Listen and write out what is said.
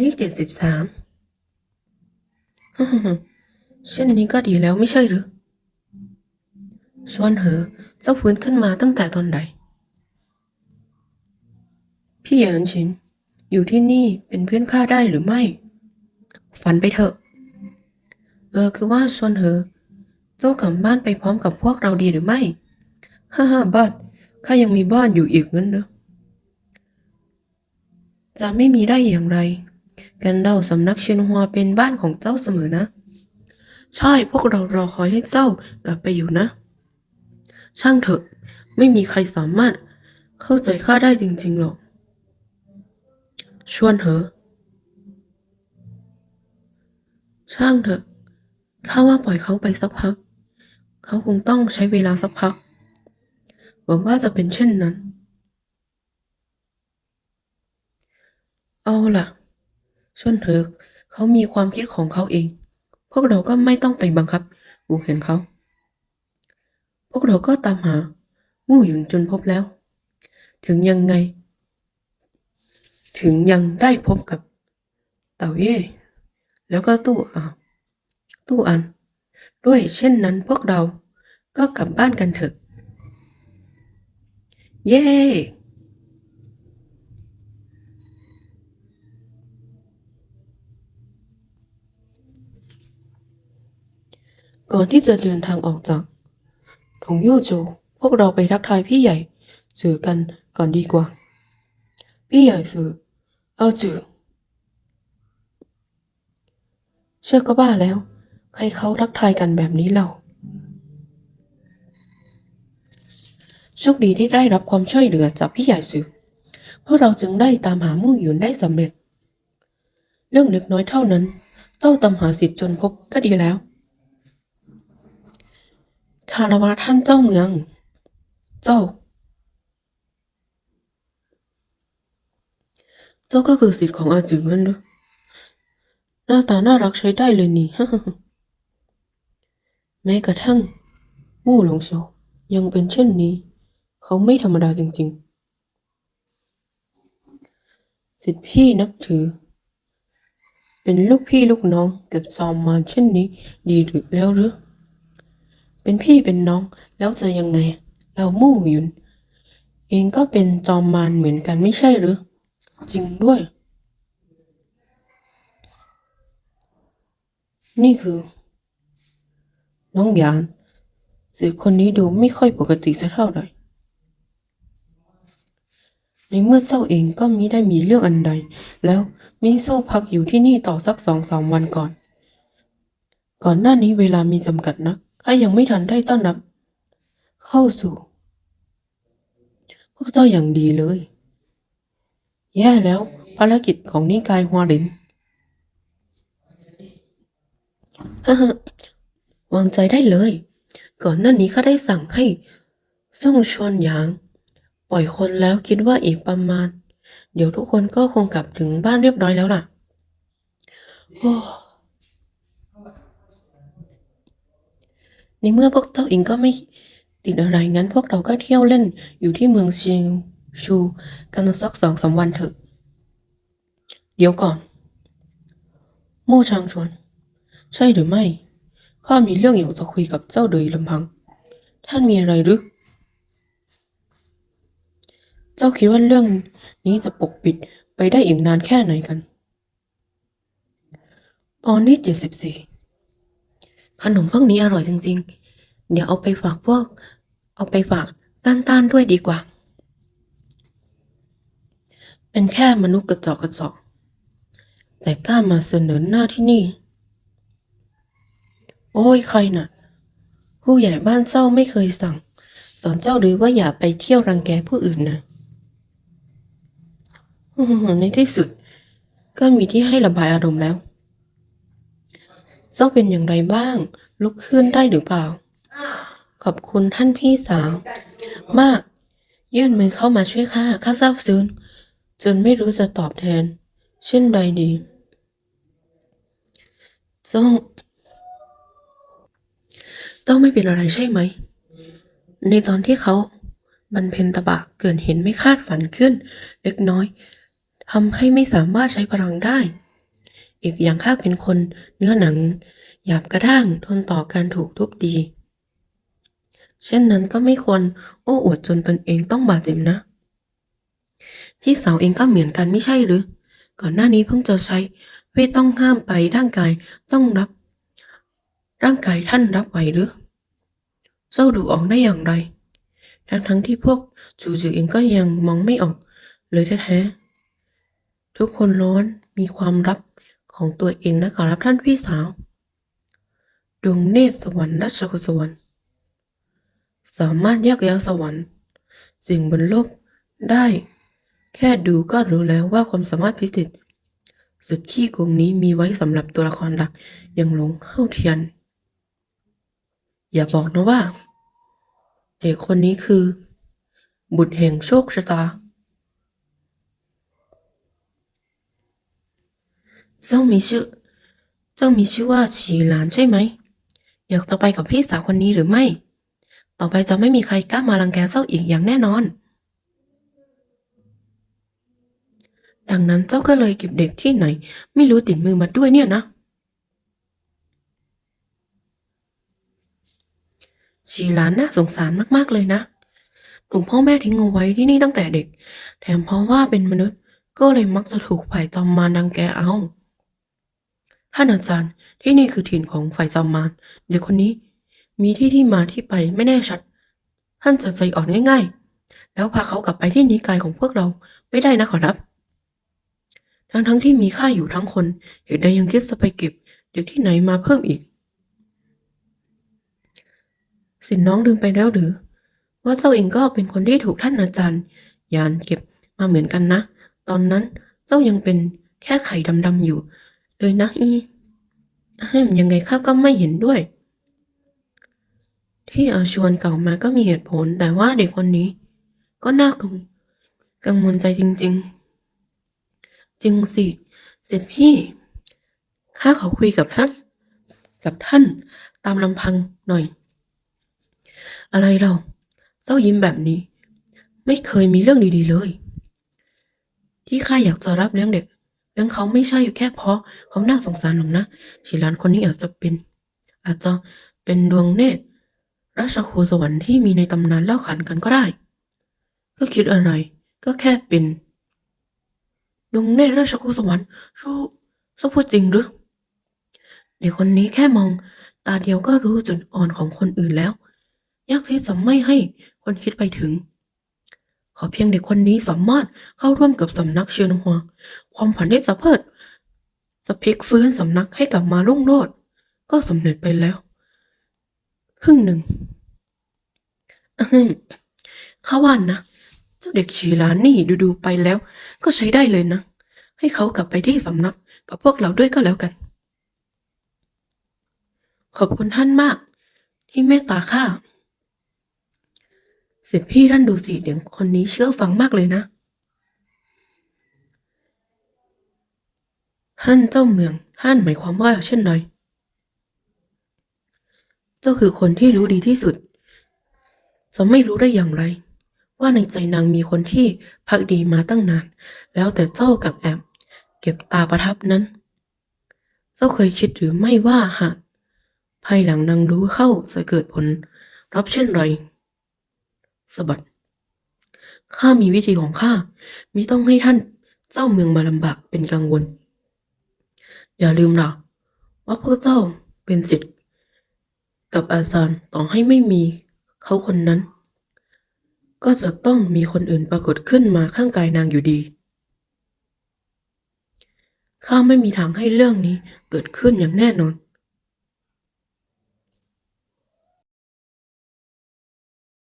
นี่เจ็ดสิบสามเช่นนี้ก็ดีแล้วไม่ใช่หรือชวนเหอะเจ้าฟื้นขึ้นมาตั้งแต่ตอนใด พี่เหยินชิน อยู่ที่นี่เป็นเพื่อนข้าได้หรือไม่ ฝันไปเถอะ เออคือว่าชวนเหอะเจ้ากลับบ้านไปพร้อมกับพวกเราดีหรือไม่ ฮ่าฮ่าบ้านข้ายังมีบ้านอยู่อีกงั้นเนอะจะไม่มีได้อย่างไร กันเดาสำนักเชียนฮัวเป็นบ้านของเจ้าเสมอนะ ใช่พวกเรารอคอยให้เจ้ากลับไปอยู่นะ ช่างเถอะ ไม่มีใครสามารถเข้าใจข้าได้จริงๆหรอก ชวนเหอะ ช่างเถอะข้าว่าปล่อยเขาไปสักพัก เขาคงต้องใช้เวลาสักพัก หวังว่าจะเป็นเช่นนั้น เอาล่ะ ชวนเถอะเขามีความคิดของเขาเอง พวกเราก็ไม่ต้องไปบังคับกูเห็นเขา พวกเราก็ตามหา มู่หยุนจนพบแล้ว ถึงยังไง ถึงยังได้พบกับ เต่าเย่แล้วก็ตู้อ่าตู้อัน ด้วยเช่นนั้นพวกเราก็กลับบ้านกันเถอะ เย้ ก่อนที่จะเดินทางออกจากถงยู่โจวพวกเราไปทักทายพี่ใหญ่ สื่อกันก่อนดีกว่า พี่ใหญ่สื่อ เอาจือเชื่อก็บ้าแล้ว ใครเขาทักทายกันแบบนี้เล่าโชคดีที่ได้รับความช่วยเหลือจากพี่ใหญ่สื่อพวกเราจึงได้ตามหามู่หยุนได้สำเร็จ เรื่องเล็กน้อยเท่านั้น เจ้าตามหาสิทธิ์จนพบก็ดีแล้ว คารวะท่านเจ้าเมือง เจ้า เจ้าก็คือสิทธิ์ของอาจืองั้นหรอหน้าตาน่ารักใช้ได้เลยนี่ แม้กระทั่งมู่หลงโซยังเป็นเช่นนี้ เขาไม่ธรรมดาจริง ๆ สิทธิพี่นับถือ เป็นลูกพี่ลูกน้องเกับซอมมาเช่นนี้ดีหรือแล้วหรือ เป็นพี่เป็นน้อง แล้วจะยังไง เรามู่หยุน เองก็เป็นจอมมารเหมือนกันไม่ใช่หรือ จริงด้วย นี่คือ น้องหยานสิคนนี้ดูไม่ค่อยปกติสักเท่าไหร่ในเมื่อเจ้าเองก็มิได้มีเรื่องอันใด แล้วมิสู้พักอยู่ที่นี่ต่อสักสองสามวันก่อน ก่อนหน้านี้เวลามีจำกัดนัก ข้ายังไม่ทันได้ต้อนรับ เข้าสู่ พวกเจ้าอย่างดีเลย แย่แล้ว ภารกิจของนิกายฮวารินฮ่าฮวางใจได้เลย ก่อนหน้านี้ข้าได้สั่งให้ซ่งชวนหยาง ปล่อยคนแล้วคิดว่าอีกประมาณ เดี๋ยวทุกคนก็คงกลับถึงบ้านเรียบร้อยแล้วล่ะ โอ้ ในเมื่อพวกเจ้าเองก็ไม่ติดอะไรงั้นพวกเราก็เที่ยวเล่นอยู่ที่เมืองเชียงชูกันสักสองสามวันเถอะ เดี๋ยวก่อน โม่ชางชวน ใช่หรือไม่ ข้ามีเรื่องอยากจะคุยกับเจ้าโดยลำพัง ท่านมีอะไรหรือ เจ้าคิดว่าเรื่องนี้จะปกปิดไปได้อีกนานแค่ไหนกัน ตอนที่เจ็ดสิบสี่ ขนมพวกนี้อร่อยจริง ๆ เดี๋ยวเอาไปฝากพวก เอาไปฝากต้านๆด้วยดีกว่า เป็นแค่มนุษย์กระจอกกระจอก แต่กล้ามาเสนอหน้าที่นี่ โอ้ยใครน่ะ ผู้ใหญ่บ้านเจ้าไม่เคยสั่ง สอนเจ้าหรือว่าอย่าไปเที่ยวรังแกผู้อื่นนะในที่สุด ก็มีที่ให้ระบายอารมณ์แล้ว เจ้าเป็นอย่างไรบ้าง ลุกขึ้นได้หรือเปล่า ขอบคุณท่านพี่สาว มาก ยื่นมือเข้ามาช่วยข้าข้าซาบซึ้งจนไม่รู้จะตอบแทน เช่นใดดีเจ้าเจ้าไม่เป็นอะไรใช่ไหม ในตอนที่เขาบรรเพ็ญตบะเกิดเห็นไม่คาดฝันขึ้น เล็กน้อยทำให้ไม่สามารถใช้พลังได้ อีกอย่างข้าเป็นคนเนื้อหนัง หยาบกระด้างทนต่อการถูกทุบตี เช่นนั้นก็ไม่ควรโอ้อวดจนตนเองต้องบาดเจ็บนะ พี่สาวเองก็เหมือนกันไม่ใช่หรือ ก่อนหน้านี้เพิ่งจะใช้เวทต้องห้ามไปร่างกายต้องรับ ร่างกายท่านรับไหวหรือเจ้าดูออกได้อย่างไร ทั้งทั้งที่พวกจูจือเองก็ยังมองไม่ออกเลยแท้ๆทุกคนล้วนมีความลับ ของตัวเองนะขอรับท่านพี่สาว ดวงเนตรสวรรค์ราชกุศสวรรค์สามารถแยกแยะสวรรค์ สิ่งบนโลกได้ แค่ดูก็รู้แล้วว่าความสามารถพิเศษสุดขี้โกงนี้มีไว้สำหรับตัวละครหลักอย่างหลงเฮาเทียน อย่าบอกนะว่า เด็กคนนี้คือ บุตรแห่งโชคชะตา เจ้ามีชื่อ เจ้ามีชื่อว่าฉีหลานใช่ไหม อยากจะไปกับพี่สาวคนนี้หรือไม่ ต่อไปจะไม่มีใครกล้ามารังแกเจ้าอีกอย่างแน่นอน ดังนั้นเจ้าก็เลยเก็บเด็กที่ไหน ไม่รู้ติดมือมาด้วยเนี่ยนะชีหลานน่าสงสารมากๆเลยนะถูกพ่อแม่ทิ้งเอาไว้ที่นี่ตั้งแต่เด็ก แถมเพราะว่าเป็นมนุษย์ก็เลยมักจะถูกฝ่ายจอมมารดังแกเอา ท่านอาจารย์ที่นี่คือถิ่นของฝ่ายจอมมารเด็กคนนี้ มีที่ที่มาที่ไปไม่แน่ชัด ท่านจะใจอ่อนง่าย ๆ แล้วพาเขากลับไปที่นิกายของพวกเราไม่ได้นะขอรับ ทั้งๆที่มีค่าอยู่ทั้งคนเหตุใดยังคิดจะไปเก็บ เด็กที่ไหนมาเพิ่มอีก สินน้องลืมไปแล้วหรือ ว่าเจ้าเองก็เป็นคนที่ถูกท่านอาจารย์ ยานเก็บมาเหมือนกันนะ ตอนนั้นเจ้ายังเป็นแค่ไข่ดำๆอยู่ เลยนะอีฮ้มยังไงข้าก็ไม่เห็นด้วย ที่เอาชวนเก่ามาก็มีเหตุผล แต่ว่าเด็กคนนี้ ก็น่ากังกังวลใจจริง ๆ จริงสิเสิพี่ข้าขอคุยกับท่าน กับท่านตามลำพังหน่อย อะไรเราเจ้ายิ้มแบบนี้ ไม่เคยมีเรื่องดีๆเลย ที่ข้าอยากจะรับเลี้ยงเด็ก เลี้ยงเขาไม่ใช่อยู่แค่เพราะเขาน่าสงสารหรอกนะฉีหลานคนนี้อาจจะเป็น อาจจะเป็นดวงเนตรราชครูสวรรค์ที่มีในตำนานเล่าขานกันก็ได้ ก็คิดอะไร ก็แค่เป็น ดวงเนตรราชครูสวรรค์ชูเจ้พูดจริงหรือเด็กคนนี้แค่มอง ตาเดียวก็รู้จุดอ่อนของคนอื่นแล้ว ยากที่จะไม่ให้คนคิดไปถึง ขอเพียงเด็กคนนี้สามารถเข้าร่วมกับสำนักเชียนหัว ความฝันที่จะเพิดจะพลิกฟื้นสำนักให้กลับมารุ่งโรจน์ก็สำเร็จไปแล้วครึ่งหนึ่งข้าว่านะเจ้าเด็กชีลานนี่ดูๆไปแล้ว ก็ใช้ได้เลยนะ ให้เขากลับไปที่สำนักกับพวกเราด้วยก็แล้วกัน ขอบคุณท่านมาก ที่เมตตาข้า สิทธิพี่ท่านดูสิเด็กคนนี้เชื่อฟังมากเลยนะ ท่านเจ้าเมืองท่านหมายความว่าเช่นไรเจ้าคือคนที่รู้ดีที่สุด จะไม่รู้ได้อย่างไร ว่าในใจนางมีคนที่พักดีมาตั้งนาน แล้วแต่เจ้ากับแอบเก็บตาประทับนั้น เจ้าเคยคิดหรือไม่ว่าหากภายหลังนางรู้เข้าจะเกิดผลรับเช่นไร สะบัด ข้ามีวิธีของข้ามิต้องให้ท่านเจ้าเมืองมาลำบากเป็นกังวล อย่าลืมล่ะว่าพวกเจ้าเป็นสิทธิ์กับอาจารต่อให้ไม่มีเขาคนนั้น ก็จะต้องมีคนอื่นปรากฏขึ้นมาข้างกายนางอยู่ดี ข้าไม่มีทางให้เรื่องนี้เกิดขึ้นอย่างแน่นอน